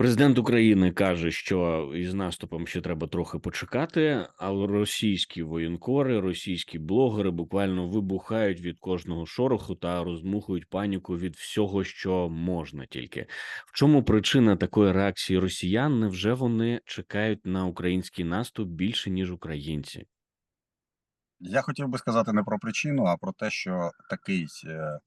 Президент України каже, що із наступом ще треба трохи почекати, але російські воєнкори, російські блогери буквально вибухають від кожного шороху та розмухують паніку від всього, що можна. Тільки в чому причина такої реакції росіян? Невже вони чекають на український наступ більше ніж українці? Я хотів би сказати не про причину, а про те, що такий е,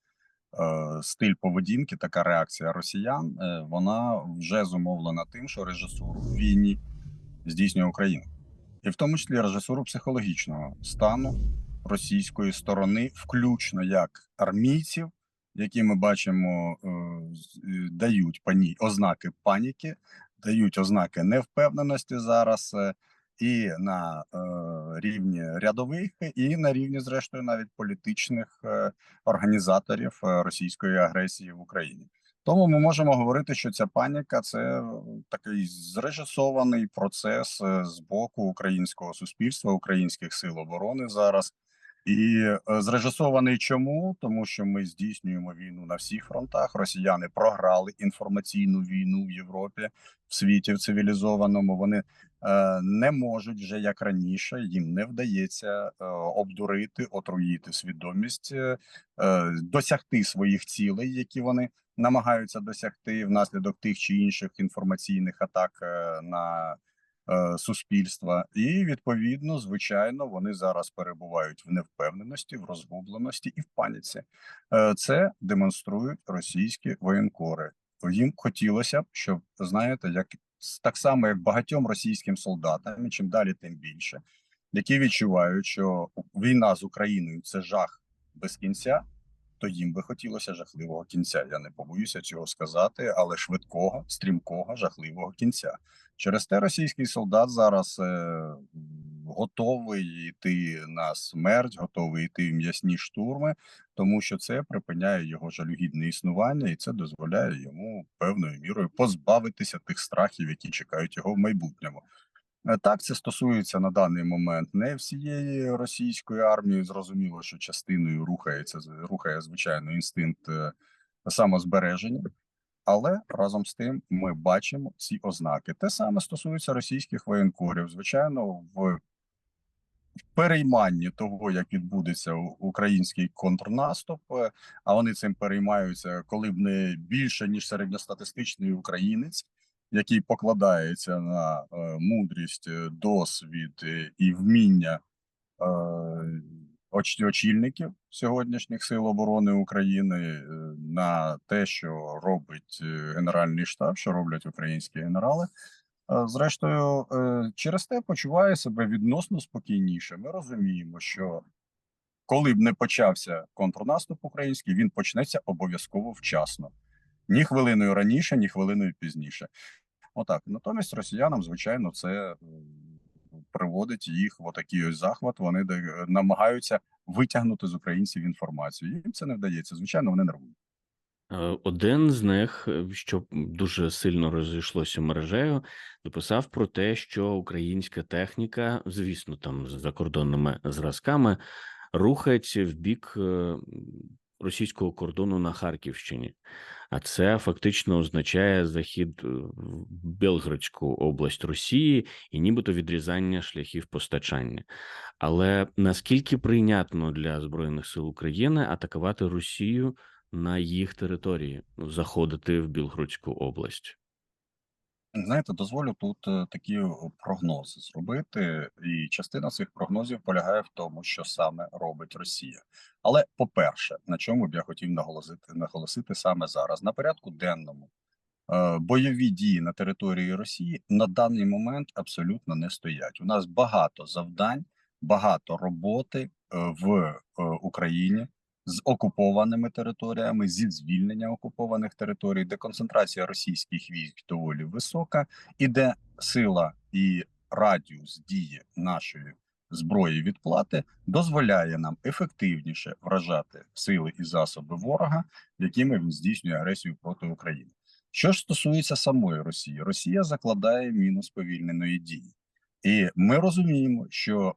стиль поведінки, така реакція росіян, е, вона вже зумовлена тим, що режисуру в війні здійснює Україна, і в тому числі режисуру психологічного стану російської сторони, включно як армійців, які ми бачимо, е, е, дають пані ознаки паніки, дають ознаки невпевненості зараз. І на е, рівні рядових, і на рівні, зрештою, навіть політичних е, організаторів е, російської агресії в Україні. Тому ми можемо говорити, що ця паніка це такий зрежисований процес е, з боку українського суспільства, українських сил оборони зараз. І е, зрежисований чому? Тому що ми здійснюємо війну на всіх фронтах. Росіяни програли інформаційну війну в Європі, в світі в цивілізованому. Вони е, не можуть вже як раніше, їм не вдається е, обдурити, отруїти свідомість, е, е, досягти своїх цілей, які вони намагаються досягти внаслідок тих чи інших інформаційних атак е, на суспільства, і відповідно, звичайно, вони зараз перебувають в невпевненості, в розгубленості і в паніці. Е, Це демонструють російські воєнкори. Їм хотілося б, щоб знаєте, як так само, як багатьом російським солдатам, чим далі, тим більше, які відчувають, що війна з Україною це жах без кінця. То їм би хотілося жахливого кінця. Я не побоюся цього сказати, але швидкого, стрімкого, жахливого кінця. Через те російський солдат зараз е, готовий йти на смерть, готовий йти в м'ясні штурми, тому що це припиняє його жалюгідне існування, і це дозволяє йому певною мірою позбавитися тих страхів, які чекають його в майбутньому. Е, Так, це стосується на даний момент не всієї російської армії. Зрозуміло, що частиною рухається рухає звичайно інстинкт е, самозбереження. Але разом з тим ми бачимо ці ознаки. Те саме стосується російських воєнкорів. Звичайно, в перейманні того, як відбудеться український контрнаступ, е, а вони цим переймаються, коли б не більше ніж середньостатистичний українець, який покладається на е, мудрість, е, досвід і вміння очільників сьогоднішніх сил оборони України е, на те, що робить е, Генеральний штаб, що роблять українські генерали. Е, Зрештою, через те почуває себе відносно спокійніше. Ми розуміємо, що коли б не почався контрнаступ український, він почнеться обов'язково вчасно. Ні хвилиною раніше, ні хвилиною пізніше. Отак. Натомість росіянам, звичайно, це приводить їх в отакий ось захват. Вони де- намагаються витягнути з українців інформацію. Їм це не вдається. Звичайно, вони нервують. Е, Один з них, е, що дуже сильно розійшлося мережею, дописав про те, що українська техніка, звісно, там з закордонними зразками, рухається в бік е, російського кордону на Харківщині. А це фактично означає захід е, в Белградську область Росії і нібито відрізання шляхів постачання. Але наскільки прийнятно для Збройних сил України атакувати Росію на їх території, заходити в Білгородську область? Знаєте, дозволю тут е, такі прогнози зробити, і частина цих прогнозів полягає в тому, що саме робить Росія. Але по-перше, на чому б я хотів наголосити наголосити саме зараз на порядку денному. Е, бойові дії на території Росії на даний момент абсолютно не стоять. У нас багато завдань, багато роботи е, в е, Україні з окупованими територіями, зі звільнення окупованих територій, де концентрація російських військ доволі висока, і де сила і радіус дії нашої зброї відплати дозволяє нам ефективніше вражати сили і засоби ворога, якими він здійснює агресію проти України. Що ж стосується самої Росії, Росія закладає мінус повільненої дії, і ми розуміємо, що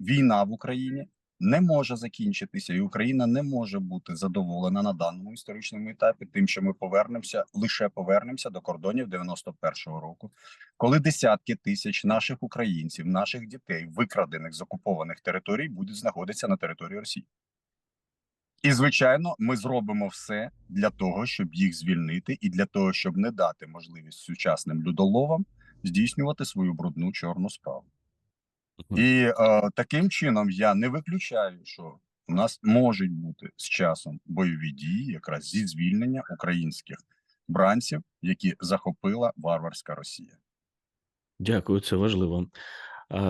війна в Україні не може закінчитися, і Україна не може бути задоволена на даному історичному етапі, тим, що ми повернемося лише повернемося до кордонів 91-го року, коли десятки тисяч наших українців, наших дітей, викрадених з окупованих територій, будуть знаходитися на території Росії. І звичайно, ми зробимо все для того, щоб їх звільнити, і для того, щоб не дати можливість сучасним людоловам здійснювати свою брудну чорну справу. І е, таким чином я не виключаю, що у нас можуть бути з часом бойові дії, якраз зі звільнення українських бранців, які захопила варварська Росія. Дякую, це важливо.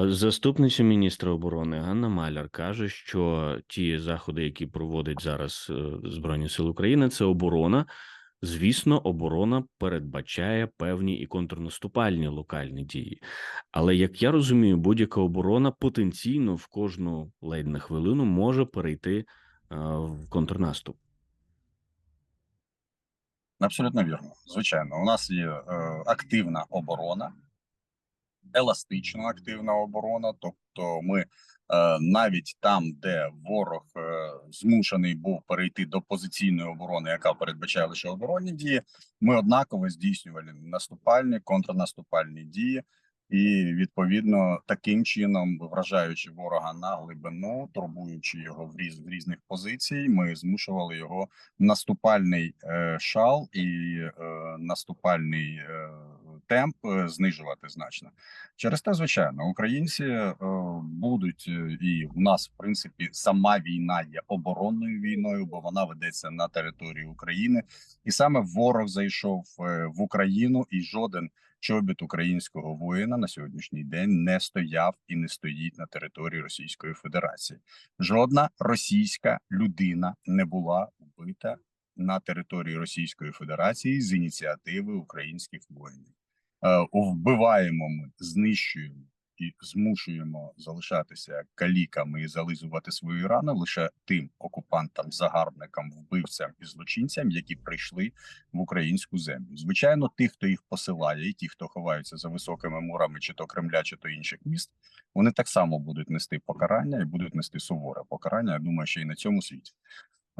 Заступниця міністра оборони Ганна Маляр каже, що ті заходи, які проводить зараз е, Збройні Сили України, це оборона. Звісно, оборона передбачає певні і контрнаступальні локальні дії. Але як я розумію, будь-яка оборона потенційно в кожну ледь на хвилину може перейти а, в контрнаступ. Абсолютно вірно. Звичайно, у нас є е, активна оборона, еластично активна оборона. Тобто, ми е, навіть там, де ворог е, змушений був перейти до позиційної оборони, яка передбачає лише оборонні дії, ми однаково здійснювали наступальні, контрнаступальні дії. І відповідно таким чином, вражаючи ворога на глибину, турбуючи його в різ в різних позицій, ми змушували його наступальний е, шал і е, наступальний е, темп е, знижувати значно. Через те, звичайно, українці е, будуть е, і в нас, в принципі, сама війна є оборонною війною, бо вона ведеться на території України, і саме ворог зайшов в Україну, і жоден чобіт українського воїна на сьогоднішній день не стояв і не стоїть на території Російської Федерації. Жодна російська людина не була вбита на території Російської Федерації з ініціативи українських воїнів. Е, Вбиваємо ми, знищуємо і змушуємо залишатися каліками і зализувати свої рани лише тим окупантам, загарбникам, вбивцям і злочинцям, які прийшли в українську землю. Звичайно, тих, хто їх посилає, і ті, хто ховаються за високими мурами, чи то Кремля, чи то інших міст, вони так само будуть нести покарання і будуть нести суворе покарання. Я думаю, що і на цьому світі.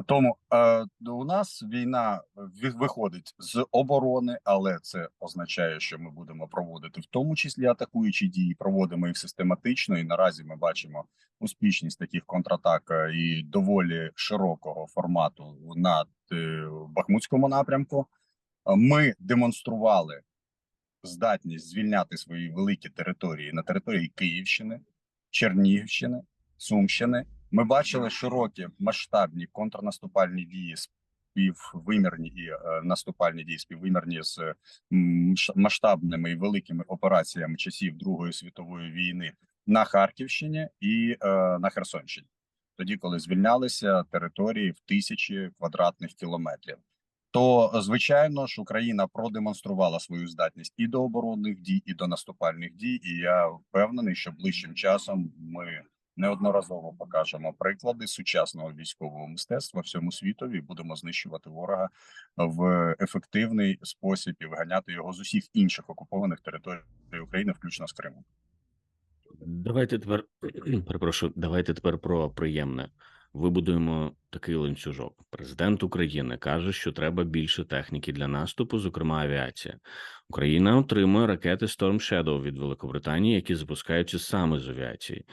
Тому е, у нас війна ві- виходить з оборони, але це означає, що ми будемо проводити в тому числі атакуючі дії. Проводимо їх систематично. І наразі ми бачимо успішність таких контратак е, і доволі широкого формату на е, Бахмутському напрямку. Е, Ми демонстрували здатність звільняти свої великі території на території Київщини, Чернігівщини, Сумщини. Ми бачили широкі масштабні контрнаступальні дії, співвимірні і е, наступальні дії співвимірні з масштабними і великими операціями часів Другої світової війни на Харківщині і е, на Херсонщині. Тоді, коли звільнялися території в тисячі квадратних кілометрів. То е, звичайно ж Україна продемонструвала свою здатність і до оборонних дій, і до наступальних дій. І я впевнений, що ближчим часом ми неодноразово покажемо приклади сучасного військового мистецтва всьому світові. Будемо знищувати ворога в ефективний спосіб і виганяти його з усіх інших окупованих територій України, включно з Кримом. Давайте тепер перепрошую, давайте тепер про приємне. Вибудуємо такий ланцюжок. Президент України каже, що треба більше техніки для наступу, зокрема авіація. Україна отримує ракети Storm Shadow від Великобританії, які запускаються саме з авіації.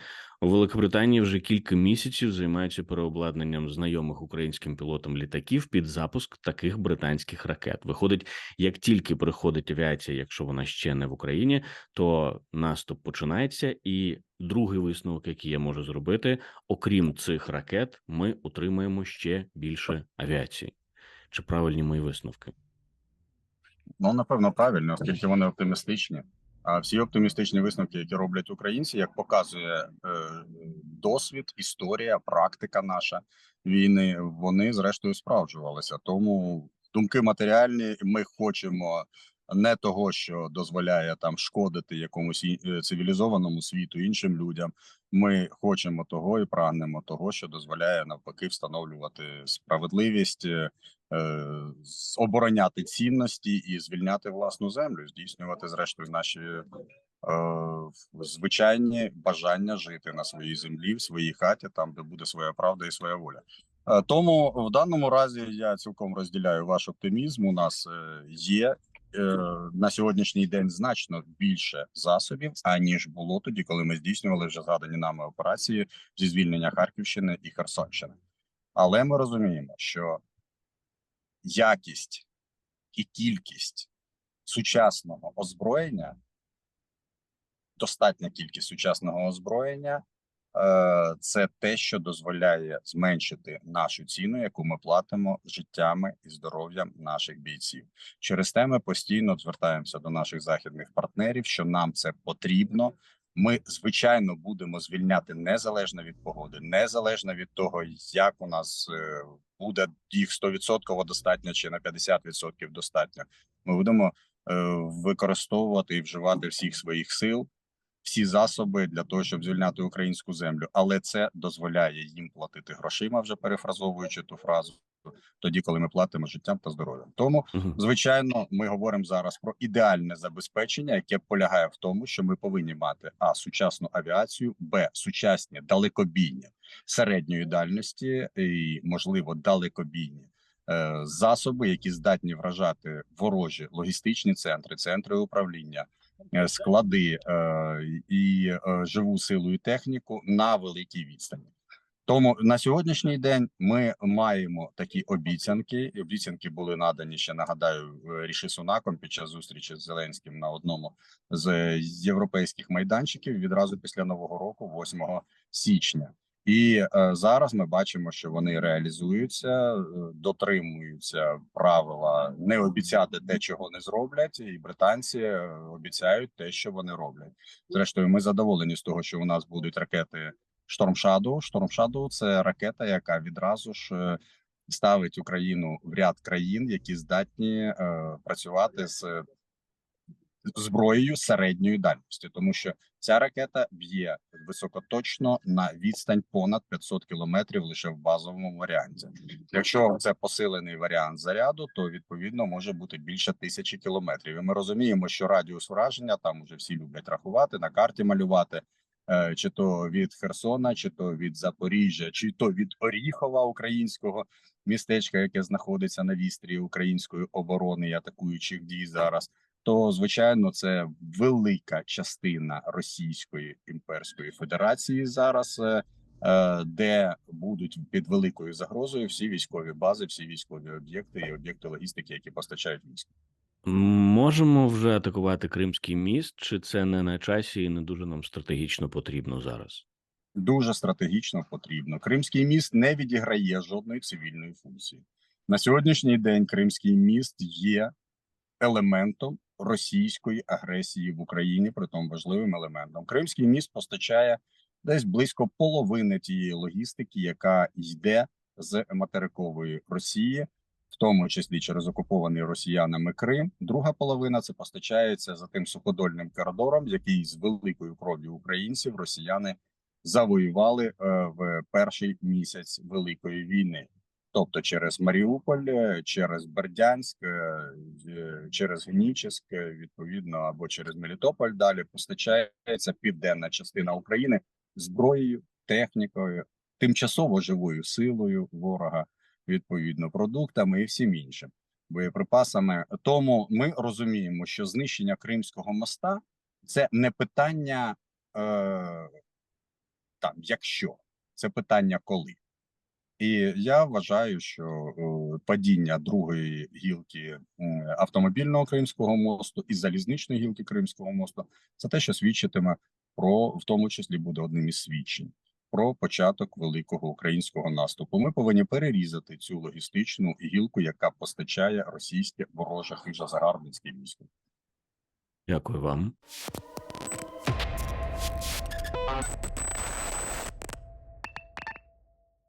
У Великобританії вже кілька місяців займаються переобладнанням знайомих українським пілотам літаків під запуск таких британських ракет. Виходить, як тільки приходить авіація, якщо вона ще не в Україні, то наступ починається. І другий висновок, який я можу зробити, окрім цих ракет, ми отримаємо ще більше авіації. Чи правильні мої висновки? Ну напевно, правильно, оскільки вони оптимістичні. А всі оптимістичні висновки, які роблять українці, як показує е, досвід, історія, практика наша війни, вони зрештою справджувалися. Тому думки матеріальні, ми хочемо не того, що дозволяє там шкодити якомусь е, цивілізованому світу іншим людям. Ми хочемо того і прагнемо того, що дозволяє навпаки встановлювати справедливість. Е, е, обороняти цінності і звільняти власну землю, здійснювати зрештою наші звичайні бажання жити на своїй землі, в своїй хаті, там де буде своя правда і своя воля. Е, Тому в даному разі я цілком розділяю ваш оптимізм. У нас е, є е, на сьогоднішній день значно більше засобів, аніж було тоді, коли ми здійснювали вже згадані нами операції зі звільнення Харківщини і Херсонщини. Але ми розуміємо, що якість і кількість сучасного озброєння, достатня кількість сучасного озброєння, е, це те, що дозволяє зменшити нашу ціну, яку ми платимо життями і здоров'ям наших бійців. Через те ми постійно звертаємося до наших західних партнерів, що нам це потрібно. Ми звичайно будемо звільняти незалежно від погоди, незалежно від того, як у нас е, буде їх 100% достатньо чи на 50% достатньо. Ми будемо е, використовувати і вживати всіх своїх сил, всі засоби для того, щоб звільняти українську землю. Але це дозволяє їм платити грошима, вже перефразовуючи ту фразу, тоді, коли ми платимо життям та здоров'ям. Тому Звичайно, ми говоримо зараз про ідеальне забезпечення, яке полягає в тому, що ми повинні мати а сучасну авіацію, б сучасні далекобійні середньої дальності і, можливо, далекобійні е, засоби, які здатні вражати ворожі логістичні центри, центри управління, е, склади е, і живу силу і техніку на великій відстані. Тому на сьогоднішній день ми маємо такі обіцянки. Обіцянки були надані ще нагадаю Ріші Сунаком під час зустрічі з Зеленським на одному з європейських майданчиків відразу після нового року, 8 січня. І е, зараз ми бачимо, що вони реалізуються, е, дотримуються правила не обіцяти те, чого не зроблять, і британці е, обіцяють те, що вони роблять. Зрештою, ми задоволені з того, що у нас будуть ракети Storm Shadow. Storm Shadow – це ракета, яка відразу ж е, ставить Україну в ряд країн, які здатні е, працювати з зброєю середньої дальності, тому що ця ракета б'є високоточно на відстань понад 500 кілометрів лише в базовому варіанті. Якщо це посилений варіант заряду, то відповідно може бути більше тисячі кілометрів. І ми розуміємо, що радіус враження там уже всі люблять рахувати на карті малювати. Е, Чи то від Херсона, чи то від Запоріжжя, чи то від Оріхова українського містечка, яке знаходиться на вістрі української оборони і атакуючих дій зараз, то звичайно це велика частина Російської імперської Федерації зараз, е, е, де будуть під великою загрозою всі військові бази, всі військові об'єкти і об'єкти логістики, які постачають військо. Можемо вже атакувати Кримський міст, чи це не на часі і не дуже нам стратегічно потрібно зараз? Дуже стратегічно потрібно. Кримський міст не відіграє жодної цивільної функції на сьогоднішній день. Кримський міст є елементом російської агресії в Україні, притом важливим елементом. Кримський міст постачає десь близько половини тієї логістики, яка йде з материкової Росії, в тому числі через окупований росіянами Крим. Друга половина це постачається за тим суходольним коридором, який з великою кров'ю українців росіяни завоювали е, в перший місяць великої війни. Тобто через Маріуполь, е, через Бердянськ, е, через Гнічеськ, е, відповідно, або через Мелітополь далі постачається південна частина України зброєю, технікою, тимчасово живою силою ворога, відповідно, продуктами і всім іншим боєприпасами. Тому ми розуміємо, що знищення Кримського моста це не питання е, там, якщо це питання коли. І я вважаю, що е, падіння другої гілки автомобільного Кримського мосту і залізничної гілки Кримського мосту це те, що свідчитиме про в тому числі буде одним із свідчень про початок великого українського наступу. Ми повинні перерізати цю логістичну гілку, яка постачає російське вороже хижа загарбницьке військо. Дякую вам.